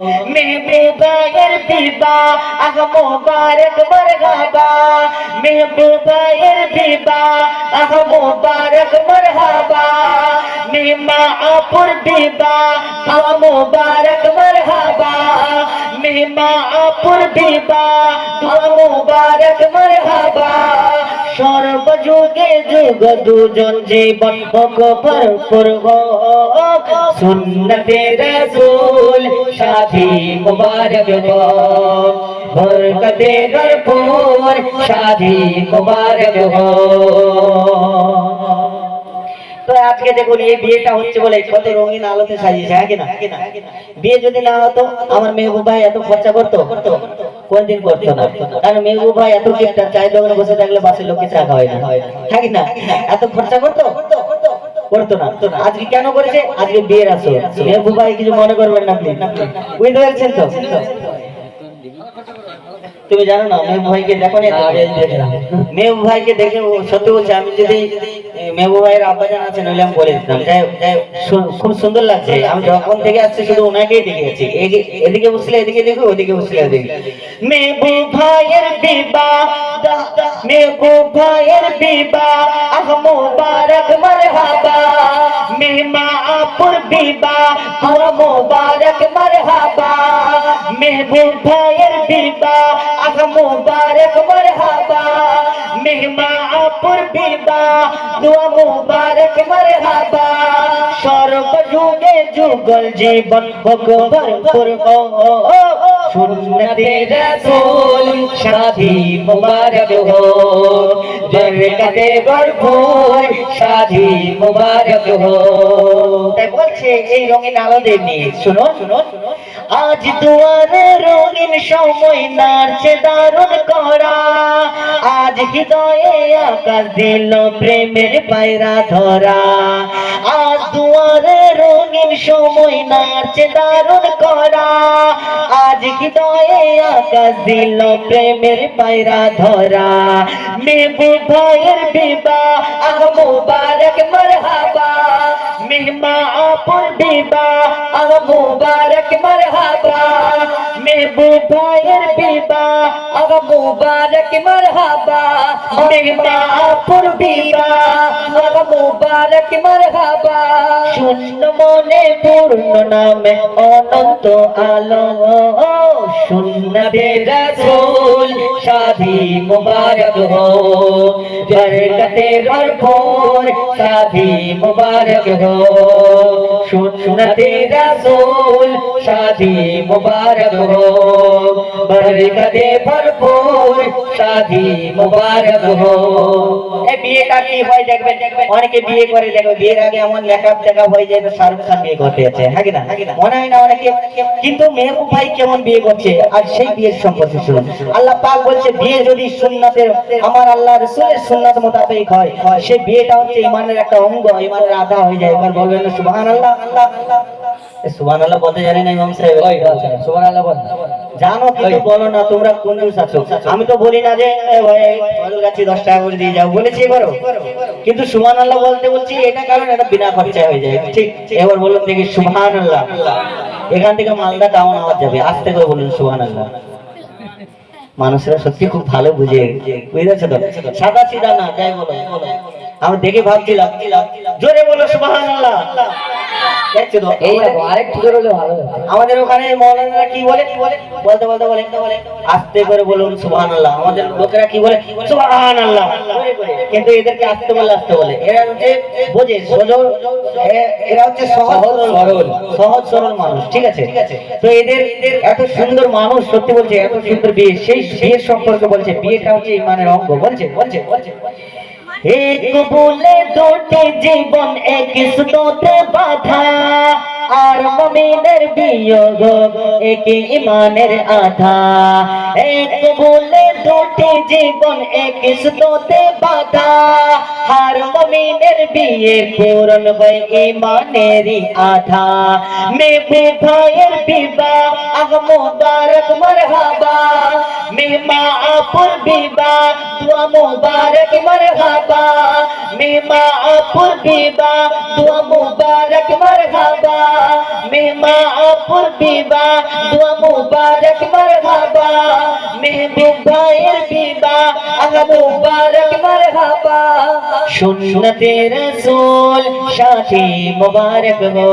মেহবুবায়ের বিবা আগ মোবারক মরহাবা মেহবুবায়ের বিবা আগ মোবারক মরহাবা মেহমা আপুর বিবা আগ মোবারক মরহাবা মেহমা আপুর বিবা আগ মোবারক মরহাবা সর্বযুগে যুগ দুজন জীবন হোক ভরপুর হোক সুন্নতে রসুল সাথী মুবারক হোক বরকতে ভরপুর সাথী মুবারক হোক আজকে দেখুন এই বিয়েটা হচ্ছে বলে কত রঙিন আলোতে সাজিয়েছে হ্যাঁ কিনা বিয়ে যদি না হতো, আমার মেহবুব ভাই এত খরচা করতো? কোনদিন করতো না। কারণ ভাই এত কিপটা চাই দোকানে বসে থাকলে বাসের লোককে চা না। হ্যাঁ কিনা এত খরচা করতো? না। আজকে কেন করেছে? আজকে বিয়ের আসো মেহবুব ভাই কিছু মনে করবেন না আপনি বুঝতে পারছেন তো? তুমি জানো না মেহবুব ভাইকে দেখো না মেহবুব ভাইকে দেখে ও সত্যি বলছে আমি যদি এ, মেহবুব ভাইয়ের আব্বাজান আছে নইলে আমি বলে দিতাম। যাই খুব সুন্দর লাগছে। আমি যখন থেকে আসছি শুধু ওনাকেই দেখে যাচ্ছি এদি- এদিকে বসলে এদিকে দেখো ওদিকে বসলে এদিকে মেহবুব ভাইয়ের বিবাহ মেহবুব ভাইয়ের বিবাহ আহ মুবারক মারহাবা। মেহমা আপুর বিবাহ আহ মুবারক মারহাবা। বিবাহ আহ মুবারক মারহাবা মেহমা আপুর বিবাহ দোয়া মুবারক মারহাবা। সর্বযুগে যুগল জীবন হোক ভরপুর সুন্নতে রাসূল শাদি মুবারক হো বরকতে ভরপুর শাদি মুবারক হো তাই বলছে এই রঙিন আলোদের নিয়ে শুনো শুনো। আজ দুয়ারে রঙিন সময় নাচছে দারুণ করা আজ হৃদয়ে আকাশ দিল প্রেমের পায়রা ধরা। আজ দুয়ারে রঙিন সময় নাচছে দারুণ করা আজ হৃদয়ে আকাশ দিল প্রেমের পায়রা ধরা। মেহবুব ভাইয়ের বিবাহ মুবারক, মারহাবা। মেহমা বিবাহ আগ মুবারক মারহাবা। মেহবুব ভাইয়ের বিবাহ আগ মুবারক মারহাবা। মেহমা আপুর বিবাহ আগ মুবারক মারহাবা। শূন্য মনে পূর্ণ নামে অনন্ত আলো সুন্নতে রাসূল শাদি মুবারক হো। বরকতে ভরপুর শাদি মুবারক হো। শাদি মুবারক হো। বরকতে ভরপুর শাদি মুবারক হো। এই বিয়েটা কি হয় দেখবেন? অনেকে বিয়ে করে দেখবে বিয়ের আগে এমন মেকআপ হয়ে যায় শাহরুখ খান বিয়ে করতে হ্যাঁ না? মনে হয় না অনেকে। কিন্তু মেহবুব ভাই কেমন বিয়ে করছে? আর সেই বিয়ের সম্পর্কে শুনুন। আল্লাহ পাক বলছে, বিয়ে যদি সুন্নাতের, আমার আল্লাহ রসুলের সুন্নাত মোতাবেক হয় সেই বিয়েটা হচ্ছে ইমানের একটা অঙ্গ, ইমানের আধা হয়ে যায়। এবার বলবেন না সুবহান আল্লাহ আল্লাহ সুবহান আল্লাহ বলতে জানি না ইমাম সাহেব। সুবহানাল্লাহ বল জানো কিন্তু বলো না তোমরা কোন জিনিস আছো আমি তো বলি না যে ভাই ফজল গাছি দশ টাকা করে দিয়ে যাও। বলেছি এবারও। কিন্তু সুবহান বলতে বলছি এটা কারণ এটা বিনা খরচায় হয়ে যায়। ঠিক এবার বলুন দেখি সুবহান এখান থেকে মালদা টাউন আওয়াজ যাবে। আস্তে করে বলুন সুবহান আল্লাহ মানুষেরা সত্যি খুব ভালো বুঝে। বুঝেছ তো? সাদা সিধা না যাই বলো। আমি দেখে ভাবছিলাম জোরে বলো সুবহান আল্লাহ দেখছ তো? এই দেখো হলে ভালো আমাদের ওখানে মৌলানারা কি বলে? বলতে বলতে বলে আস্তে করে বলুন সুবহান আল্লাহ আমাদের লোকেরা কি বলে? সুবহান আল্লাহ কিন্তু এদেরকে আস্তে বলে আস্তে বলে। এরা হচ্ছে বোঝে সজল এরা হচ্ছে সহজ সরল সহজ সরল মানুষ ঠিক আছে? তো এদের এত সুন্দর মানুষ সত্যি বলছে এত সুন্দর বিয়ে। সেই বিয়ের সম্পর্কে বলছে বিয়েটা হচ্ছে ইমানের অঙ্গ। বলছে বলছে বলছে। এক বলে দুটি জীবন এক সুতোতে বাধা। আর মমিনের বিয়োগ এক ইমানের আধা। এক বলে দুটি জীবন এক সুতোতে বাধা। আর মমিনের বিয়ে পূরণ হয় ইমানেরই আধা মেবু ভাইয়ের বিবাহ আগ মুবারক মারহাবা মেহমাপুর বিবাহ দুয়া মুবারক মারহাবা মেহমাপুর বিবাহ দুয়া মুবারক মারহাবা মেহমাপুর বিবাহ দুয়া মুবারক মারহাবা মেহবুব ভাইয়ের সুন্নতে রসূল শাদি মুবারক হো।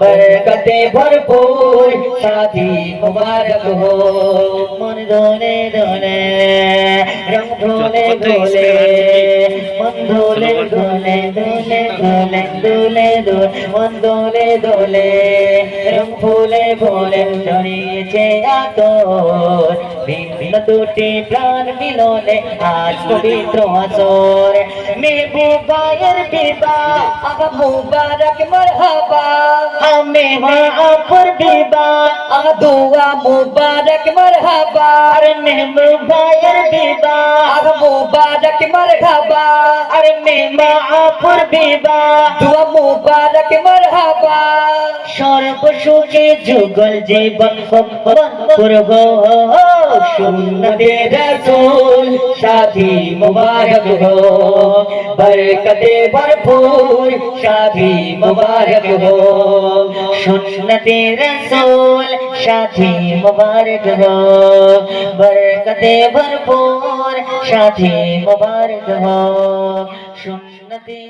বরকতে ভরপুর শাদি মুবারক হো। মন দোলে দোলে রং দোলে দোলে মন দোলে দোলে দোলে দোলে দোলে দোলে মন দোলে দোলে রং ফুলে ফুলে জড়িয়েছে আতর। ভিন্ন দুটি প্রাণ মিলনে আজ পবিত্র আসর। মেহবুবায়ের বিবাহ মুবারক মারহাবা। আমি মাপুর বিবাহ দুয়া মুবারক মারহাবা। আরে মেহবুবায়ের বিবাহ মুবারক মারহাবা। আরে মেহমাপুর বিবাহ দুয়া মুবারক মারহাবা। সর্বসুখে যুগল জীবন করব সুন্নতে রসুল শাদি মুবারক হো বরকতে ভরপুর শাদি মুবারক হো। সুন্নতে রসুল শাদি মুবারক হো। বরকতে ভরপুর শাদি মুবারক হো। সুন্নতে